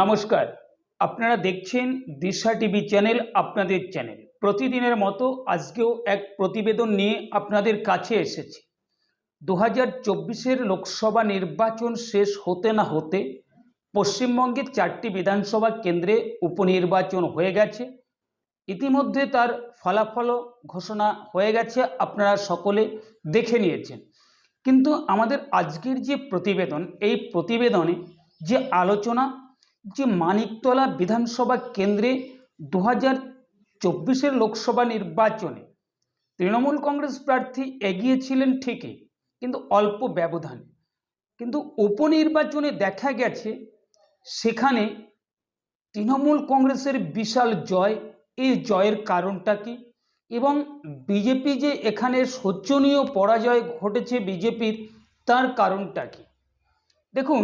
নমস্কার। আপনারা দেখছেন দিশা টিভি চ্যানেল, আপনাদের চ্যানেল। প্রতিদিনের মতো আজকেও এক প্রতিবেদন নিয়ে আপনাদের কাছে এসেছি। দু হাজার লোকসভা নির্বাচন শেষ হতে না হতে পশ্চিমবঙ্গের চারটি বিধানসভা কেন্দ্রে উপনির্বাচন হয়ে গেছে। ইতিমধ্যে তার ফলাফল ঘোষণা হয়ে গেছে, আপনারা সকলে দেখে নিয়েছেন। কিন্তু আমাদের আজকের যে প্রতিবেদন, এই প্রতিবেদনে যে আলোচনা যে মানিকতলা বিধানসভা কেন্দ্রে দু হাজার চব্বিশের লোকসভা নির্বাচনে তৃণমূল কংগ্রেস প্রার্থী এগিয়েছিলেন ঠিকই, কিন্তু অল্প ব্যবধানে। কিন্তু উপনির্বাচনে দেখা গেছে, সেখানে তৃণমূল কংগ্রেসের বিশাল জয়। এই জয়ের কারণটা কি? এবং বিজেপি যে এখানে শোচনীয় পরাজয় ঘটেছে বিজেপির, তার কারণটা কি? দেখুন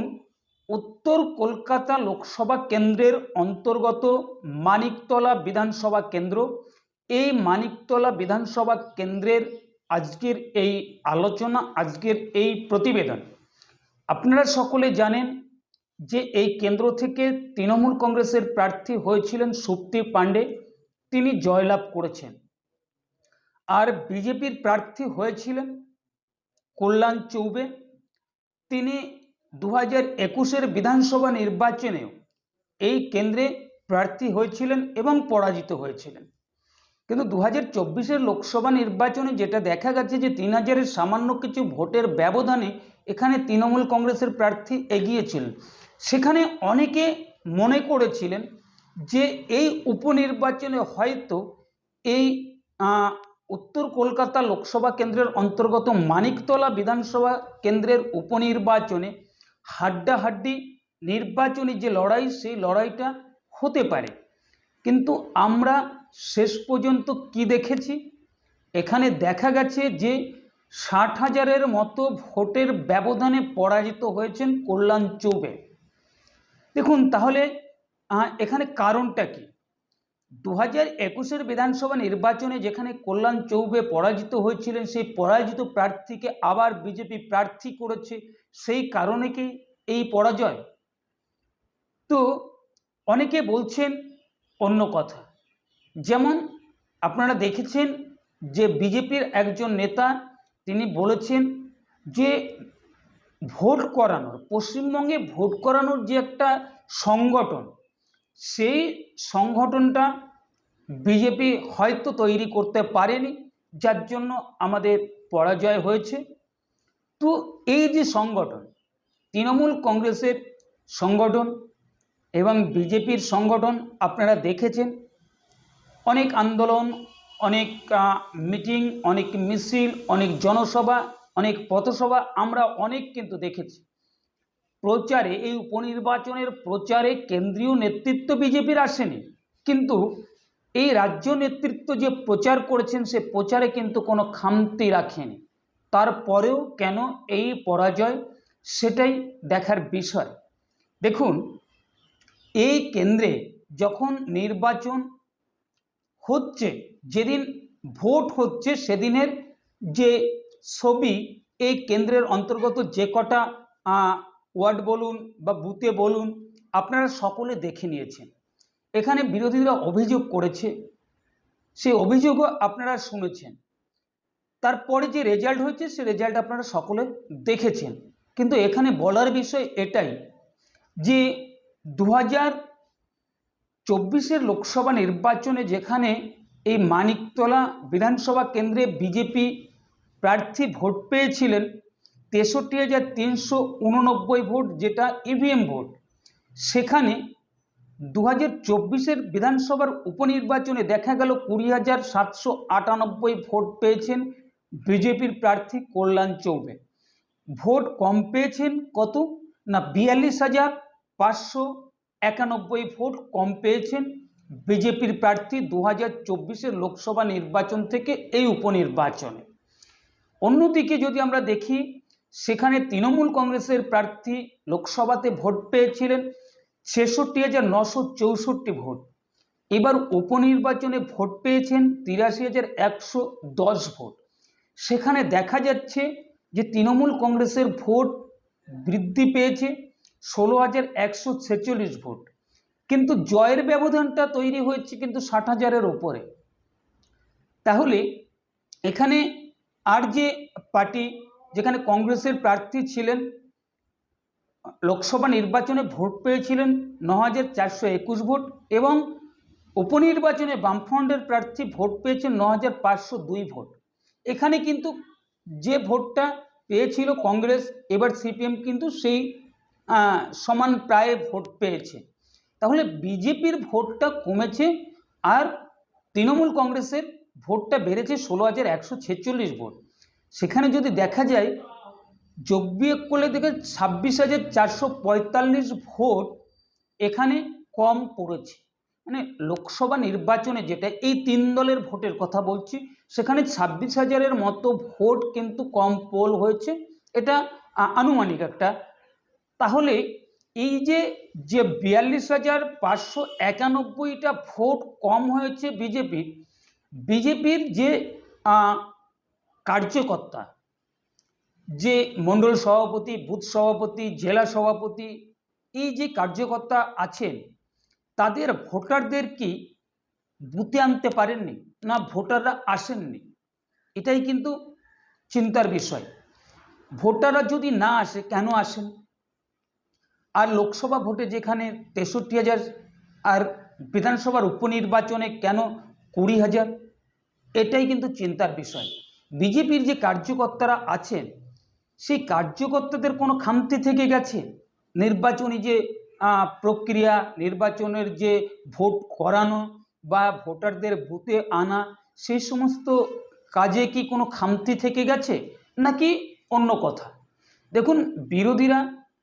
উত্তর কলকাতা লোকসভা কেন্দ্রের অন্তর্গত মানিকতলা বিধানসভা কেন্দ্র। এই মানিকতলা বিধানসভা কেন্দ্রের আজকের এই আলোচনা, আজকের এই প্রতিবেদন। আপনারা সকলে জানেন যে এই কেন্দ্র থেকে তৃণমূল কংগ্রেসের প্রার্থী হয়েছিলেন সুপ্তি পাণ্ডে। তিনি জয়লাভ করেছেন। আর বিজেপির প্রার্থী হয়েছিলেন কল্যাণ চৌবে। তিনি দু হাজার একুশের বিধানসভা নির্বাচনেও এই কেন্দ্রে প্রার্থী হয়েছিলেন এবং পরাজিত হয়েছিলেন। কিন্তু দু হাজার চব্বিশের লোকসভা নির্বাচনে যেটা দেখা গেছে যে তিন হাজারের সামান্য কিছু ভোটের ব্যবধানে এখানে তৃণমূল কংগ্রেসের প্রার্থী এগিয়েছিলেন সেখানে অনেকে মনে করেছিলেন যে এই উপনির্বাচনে হয়তো এই উত্তর কলকাতা লোকসভা কেন্দ্রের অন্তর্গত মানিকতলা বিধানসভা কেন্দ্রের উপনির্বাচনে হাড্ডাহাড্ডি নির্বাচনী যে লড়াই, সেই লড়াইটা হতে পারে। কিন্তু আমরা শেষ পর্যন্ত কি দেখেছি? এখানে দেখা গেছে যে ষাট হাজারের মতো ভোটের ব্যবধানে পরাজিত হয়েছেন কল্যাণ চৌবে। দেখুন, তাহলে এখানে কারণটা কি? দু হাজার একুশের বিধানসভা নির্বাচনে যেখানে কল্যাণ চৌবে পরাজিত হয়েছিলেন, সেই পরাজিত প্রার্থীকে আবার বিজেপি প্রার্থী করেছে। সেই কারণে কি এই পরাজয়? তো অনেকে বলছেন অন্য কথা। যেমন আপনারা দেখেছেন যে বিজেপির একজন নেতা, তিনি বলেছেন যে ভোট করানোর, পশ্চিমবঙ্গে ভোট করানোর যে একটা সংগঠন সেই সংগঠনটা বিজেপি হয়তো তৈরি করতে পারেনি, যার জন্য আমাদের পরাজয় হয়েছে। তো এই যে সংগঠন, তৃণমূল কংগ্রেসের সংগঠন এবং বিজেপির সংগঠন আপনারা দেখেছেন, অনেক আন্দোলন, অনেক মিটিং, অনেক মিছিল, অনেক জনসভা, অনেক পথসভা আমরা অনেক কিন্তু দেখেছি। প্রচারে, এই উপনির্বাচনের প্রচারে কেন্দ্রীয় নেতৃত্ব বিজেপির আসেনি। কিন্তু এই রাজ্য নেতৃত্ব যে প্রচার করেছেন, সে প্রচারে কিন্তু কোনো খামতি রাখেনি। তারপরেও কেন এই পরাজয়, সেটাই দেখার বিষয়। দেখুন, এই কেন্দ্রে যখন নির্বাচন হচ্ছে, যেদিন ভোট হচ্ছে, সেদিনের যে ছবি, এই কেন্দ্রের অন্তর্গত যে কটা ওয়ার্ড বলুন বা বুথে বলুন, আপনারা সকলে দেখে নিয়েছেন। এখানে বিরোধীরা অভিযোগ করেছে, সেই অভিযোগও আপনারা শুনেছেন। তারপরে যে রেজাল্ট হয়েছে সে রেজাল্ট আপনারা সকলে দেখেছেন। কিন্তু এখানে বলার বিষয় এটাই যে দু হাজার চব্বিশের লোকসভা নির্বাচনে যেখানে এই মানিকতলা বিধানসভা কেন্দ্রে বিজেপি প্রার্থী ভোট পেয়েছিলেন তেষট্টি হাজার তিনশো উননব্বই ভোট যেটা ইভিএম ভোট। সেখানে দু হাজার চব্বিশের বিধানসভার উপনির্বাচনে দেখা গেল কুড়ি হাজার সাতশো আটানব্বই ভোট পেয়েছেন বিজেপির প্রার্থী কল্যাণ চৌবে। ভোট কম পেয়েছেন কত? না, বিয়াল্লিশ হাজার পাঁচশো একানব্বই ভোট কম পেয়েছেন বিজেপির প্রার্থী দু হাজার চব্বিশের লোকসভা নির্বাচন থেকে এই উপনির্বাচনে। অন্যদিকে যদি আমরা দেখি সেখানে তৃণমূল কংগ্রেসের প্রার্থী লোকসভাতে ভোট পেয়েছিলেন ছেষট্টি হাজার নশো চৌষট্টি ভোট। এবার উপনির্বাচনে ভোট পেয়েছেন তিরাশি হাজার একশো দশ ভোট। সেখানে দেখা যাচ্ছে যে তৃণমূল কংগ্রেসের ভোট বৃদ্ধি পেয়েছে ষোলো হাজার একশো ছেচল্লিশ ভোট। কিন্তু জয়ের ব্যবধানটা তৈরি হয়েছে কিন্তু ষাট হাজারের ওপরে। তাহলে এখানে আর যে পার্টি যেখানে কংগ্রেসের প্রার্থী ছিলেন, লোকসভা নির্বাচনে ভোট পেয়েছিলেন ন হাজার চারশো একুশ ভোট এবং উপনির্বাচনে বামফ্রন্টের প্রার্থী ভোট পেয়েছেন ন হাজার পাঁচশো দুই ভোট। এখানে কিন্তু যে ভোটটা পেয়েছিল কংগ্রেস, এবার সিপিএম কিন্তু সেই সমান প্রায় ভোট পেয়েছে। তাহলে বিজেপির ভোটটা কমেছে আর তৃণমূল কংগ্রেসের ভোটটা বেড়েছে ষোলো হাজার একশো ছেচল্লিশ ভোট। সেখানে যদি দেখা যায় বিয়োগ করলে দেখে ছাব্বিশ হাজার চারশো পঁয়তাল্লিশ ভোট এখানে কম পড়েছে। মানে লোকসভা নির্বাচনে যেটা এই তিন দলের ভোটের কথা বলছি, সেখানে ছাব্বিশ হাজারের মতো ভোট কিন্তু কম পোল হয়েছে। এটা আনুমানিক একটা। তাহলে এই যে যে বিয়াল্লিশ হাজার পাঁচশো একানব্বইটা ভোট কম হয়েছে বিজেপির বিজেপির যে কার্যকর্তা, যে মণ্ডল সভাপতি, বুথ সভাপতি, জেলা সভাপতি, এই যে কার্যকর্তা আছেন, তাদের ভোটারদের কি বুথে আনতে পারেননি? না ভোটাররা আসেননি? এটাই কিন্তু চিন্তার বিষয়। ভোটাররা যদি না আসে, কেন আসেন? আর লোকসভা ভোটে যেখানে তেষট্টি হাজার আর বিধানসভার উপনির্বাচনে কেন কুড়ি হাজার? এটাই কিন্তু চিন্তার বিষয়। বিজেপির যে কার্যকর্তারা আছেন, সেই কার্যকর্তাদের কোনো খামতি থেকে গেছে? নির্বাচনী যে প্রক্রিয়া, নির্বাচনের যে ভোট করানো বা ভোটারদের বুথে আনা সেই সমস্ত কাজে কি কোনো খামতি থেকে গেছে? নাকি অন্য কথা? দেখুন, বিরোধীরা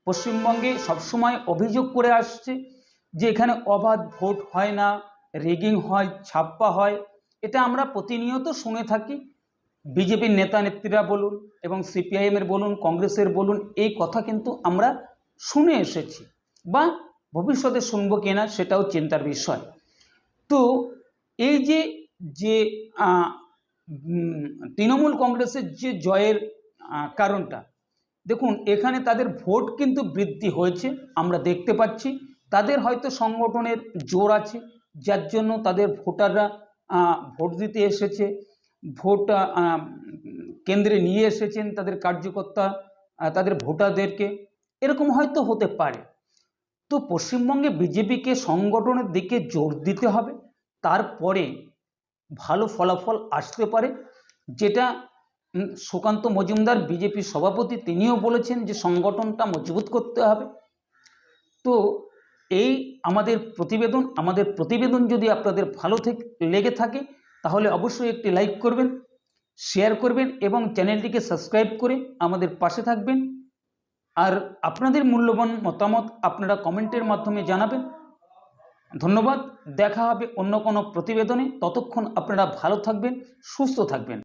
পশ্চিমবঙ্গে সবসময় অভিযোগ করে আসছে যে এখানে অবাধ ভোট হয় না, রেগিং হয়, ছাপ্পা হয়। এটা আমরা প্রতিনিয়ত শুনে থাকি। বিজেপির নেতা নেত্রীরা বলুন এবং সিপিআইএমের বলুন, কংগ্রেসের বলুন, এই কথা কিন্তু আমরা শুনে এসেছি বা ভবিষ্যতে শুনব কিনা সেটাও চিন্তার বিষয়। তো এই যে যে তৃণমূল কংগ্রেসের যে জয়ের কারণটা, দেখুন, এখানে তাদের ভোট কিন্তু বৃদ্ধি হয়েছে, আমরা দেখতে পাচ্ছি। তাদের হয়তো সংগঠনের জোর আছে, যার জন্য তাদের ভোটাররা ভোট দিতে এসেছে। ভোট কেন্দ্রে নিয়ে এসেছেন তাদের কার্যকর্তা তাদের ভোটারদেরকে, এরকম হয়তো হতে পারে। তো পশ্চিমবঙ্গে বিজেপিকে সংগঠনের দিকে জোর দিতে হবে, তারপরে ভালো ফলাফল আসতে পারে, যেটা সুকান্ত মজুমদার বিজেপির সভাপতি তিনিও বলেছেন যে সংগঠনটা মজবুত করতে হবে। তো এই আমাদের প্রতিবেদন আমাদের প্রতিবেদন যদি আপনাদের ভালো থেকে, লেগে থাকে তাহলে অবশ্যই একটি লাইক করবেন, শেয়ার করবেন এবং চ্যানেলটিকে সাবস্ক্রাইব করে আমাদের পাশে থাকবেন। আর আপনাদের মূল্যবান মতামত আপনারা কমেন্টের মাধ্যমে জানাবেন। ধন্যবাদ, দেখা হবে অন্য কোনো প্রতিবেদনে। ততক্ষণ আপনারা ভালো থাকবেন, সুস্থ থাকবেন।